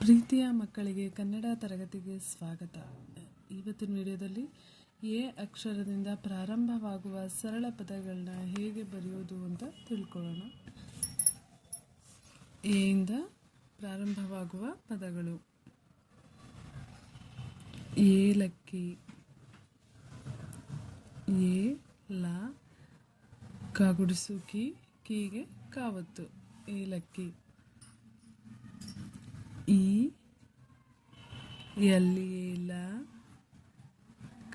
ಪ್ರೀತಿಯ ಮಕ್ಕಳಿಗೆ ಕನ್ನಡ ತರಗತಿಗೆ ಸ್ವಾಗತ. ಇವತ್ತಿನ ವಿಡಿಯೋದಲ್ಲಿ ಎ ಅಕ್ಷರದಿಂದ ಪ್ರಾರಂಭವಾಗುವ ಸರಳ ಪದಗಳನ್ನ ಹೇಗೆ ಬರೆಯೋದು ಅಂತ ತಿಳ್ಕೊಳ್ಳೋಣ. ಎಯಿಂದ ಪ್ರಾರಂಭವಾಗುವ ಪದಗಳು. ಏಲಕ್ಕಿ ಎ ಲ ಕಾಗುಡಿಸು ಕಿ ಕೀಗೆ, ಕಾವತ್ತು. ಏಲಕ್ಕಿ ಈ ಎಲ್ಲಿ ಇಲ್ಲ.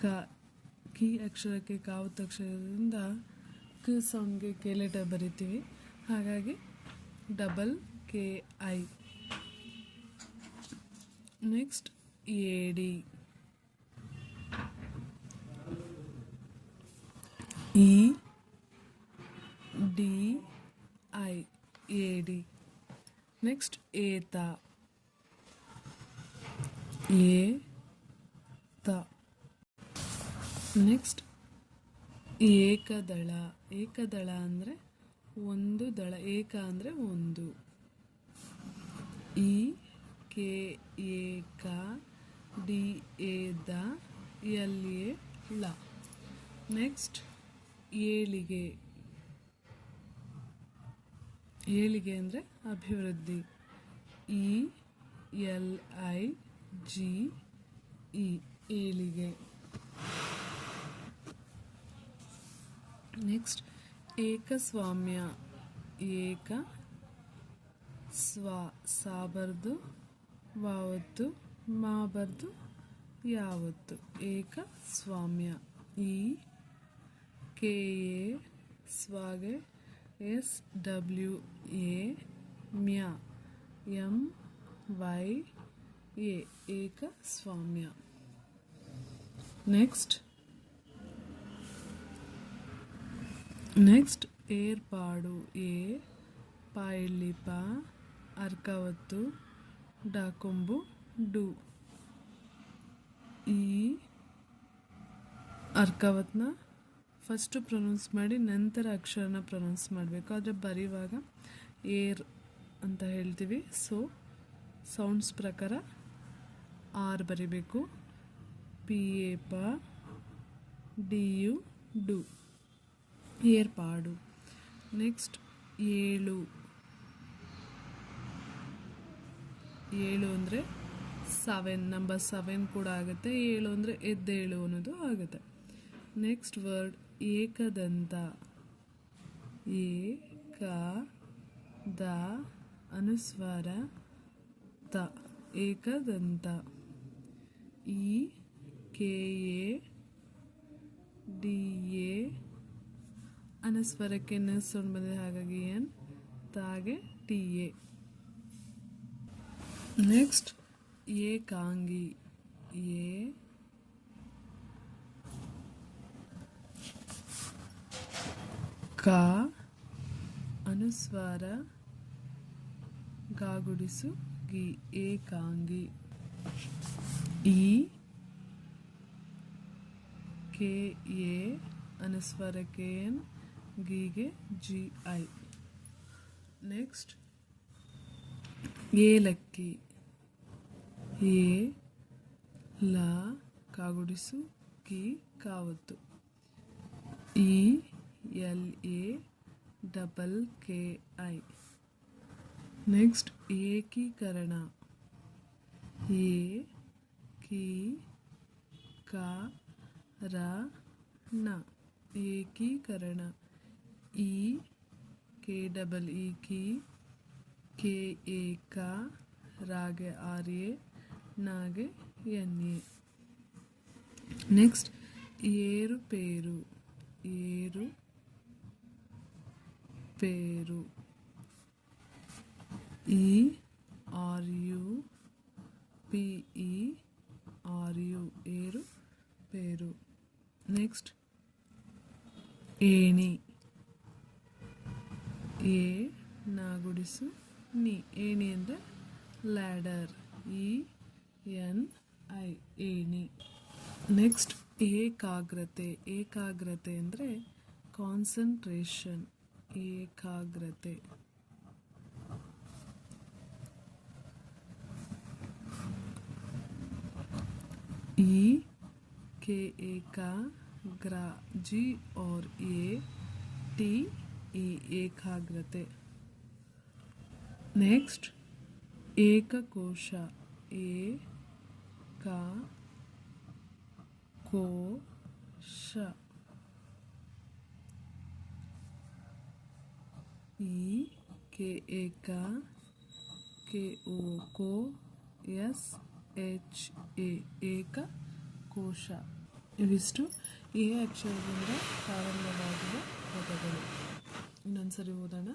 ಕ, ಕಿ ಅಕ್ಷರಕ್ಕೆ ಕಾವು ಅಕ್ಷರದಿಂದ ಕ ಸೌಂಡ್ಗೆ ಕೆ ಲೆಟರ್ ಬರಿತೀವಿ. ಹಾಗಾಗಿ double K I. Next A D. E D I A D. Next ಏತ. ಏ, ತ. ನೆಕ್ಸ್ಟ್ ಏಕದಳ. ಏಕದಳ ಅಂದರೆ ಒಂದು ದಳ. ಏಕ ಅಂದರೆ ಒಂದು. ಇ ಕೆ ಏಕ ಡಿ, ಎ, ದ, ಎಲ್, ಎ, ಳ. ನೆಕ್ಸ್ಟ್ ಏಳಿಗೆ. ಏಳಿಗೆ ಅಂದರೆ ಅಭಿವೃದ್ಧಿ. E L, I G E ಏಳಿಗೆ ನೆಕ್ಸ್ಟ್ ಏಕಸ್ವಾಮ್ಯ ಏಕ ಸ್ವ ಸಾ ಬರ್ದು ವಾವತ್ತು ಮಾ ಬರ್ದು ಯಾವತ್ತು ಏಕ ಸ್ವಾಮ್ಯ ಈ ಕೆ ಎ ಸ್ವಾಗೆ ಎಸ್ ಡಬ್ಲ್ಯೂ ಎ ಮ್ಯಾ ಎಂ ವೈ ಎ ಏಕ ಸ್ವಾಮ್ಯ. ನೆಕ್ಸ್ಟ್ ನೆಕ್ಸ್ಟ್ ಏರ್ಪಾಡು. ಎ ಪಾಯಲಿಪ, ಅರ್ಕಾವತ್ತು, ಡಾಕೊಂಬು, ಡು. ಈ, ಅರ್ಕಾವತ್ನ ಫಸ್ಟು ಪ್ರೊನೌನ್ಸ್ ಮಾಡಿ, ನಂತರ ಅಕ್ಷರನ ಪ್ರೊನೌನ್ಸ್ ಮಾಡಬೇಕು. ಆದರೆ ಬರೆಯುವಾಗ ಏರ್ ಅಂತ ಹೇಳ್ತೀವಿ. ಸೊ ಸೌಂಡ್ಸ್ ಪ್ರಕಾರ ಆರ್ ಬರಿಬೇಕು. ಪಿ, ಎ, ಪ, ಡಿ, ಯು, ಡು. ಏರ್ಪಾಡು. ನೆಕ್ಸ್ಟ್, ಏಳು. ಏಳು ಅಂದರೆ ಸೆವೆನ್. ನಂಬರ್ ಸೆವೆನ್ ಕೂಡ ಆಗುತ್ತೆ. ಏಳು ಅಂದರೆ ಎದ್ದೇಳು ಅನ್ನೋದು ಆಗುತ್ತೆ. ನೆಕ್ಸ್ಟ್ ವರ್ಡ್, ಏಕದಂತ. ಏ ಕ ದ ಅನುಸ್ವಾರ ತ Ekadanta. E K A D A ಅನಸ್ವರಕ್ಕೆ ನ ಸೌಂಡ್ ಬಂದಿದೆ. ಹಾಗಾಗಿ ಎನ್ ತಾಗೆ ಟಿ ಎ. ನೆಕ್ಸ್ಟ್ ಏಕಾಂಗಿ ಎ. ಕಾ. ಅನುಸ್ವಾರ ಗಾಗುಡಿಸು ಗಿ. ಏಕಾಂಗಿ. ಈ ಕೆ ಎ ಅನುಸ್ವರಕ್ಕೆ ಎನ್ ಗಿಗೆ ಜಿ ಐ. ನೆಕ್ಸ್ಟ್ ಏಲಕ್ಕಿ ಎ ಲ ಕಾಗುಡಿಸು, ಕಿ ಕಾವತ್ತು. E L A double K I. Next, ಏಕೀಕರಣ. ಎ ಕಿ ಕ ರ ನ ಏಕೀಕರಣ ಇ ಕೆ ಡಬಲ್ ಇ ಕಿ ಕೆ ಎ ಕ ರಾಗೆ ಆರ್ ಎ ನಾಗೆ ಎನ್ ಎ ನೆಕ್ಸ್ಟ್ ಏರು ಪೇರು ಏರು ಪೇರು E R U P E R U ಏರು ಪೇರು ನೆಕ್ಸ್ಟ್ ಏಣಿ ಎ ನಾಗುಡಿಸು ನಿ ಏಣಿ ಅಂದರೆ ಲ್ಯಾಡರ್ ಇ ಎನ್ ಐ ಏಣಿ ನೆಕ್ಸ್ಟ್ ಏಕಾಗ್ರತೆ ಏಕಾಗ್ರತೆ ಅಂದರೆ ಕಾನ್ಸಂಟ್ರೇಷನ್ ಏಕಾಗ್ರತೆ ई के ए का ग्रा जी और ए टी ಈ ಏಕಾಗ್ರತೆ ನೆಕ್ಸ್ಟ್ ಏಕಕೋಶ ಏ ಕ ಕೋಶ ಈ ಕೆ ಏಕ K O co S H A ಏಕ ಕೋಶ. ಇವಿಷ್ಟು. ಎ ಅಕ್ಷರದಿಂದ ಪ್ರಾರಂಭವಾಗುವ ಪದಗಳು. ಇನ್ನೊಂದ್ಸರಿ ಓದೋಣ.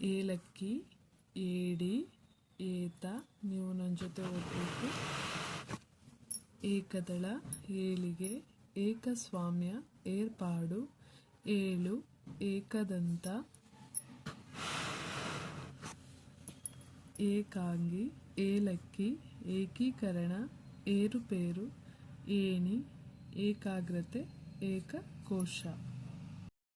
ಏಲಕ್ಕಿ ಏಡಿ ಏತ ನೀವು ನನ್ನ ಜೊತೆ ಓದಬೇಕು. ಏಕದಳ, ಏಳಿಗೆ, ಏಕಸ್ವಾಮ್ಯ, ಏರ್ಪಾಡು, ಏಳು, ಏಕದಂತ ಏಕಾಂಗಿ ಏಲಕ್ಕಿ ಏಕೀಕರಣ ಏರುಪೇರು ಏಣಿ ಏಕಾಗ್ರತೆ ಏಕಕೋಶ.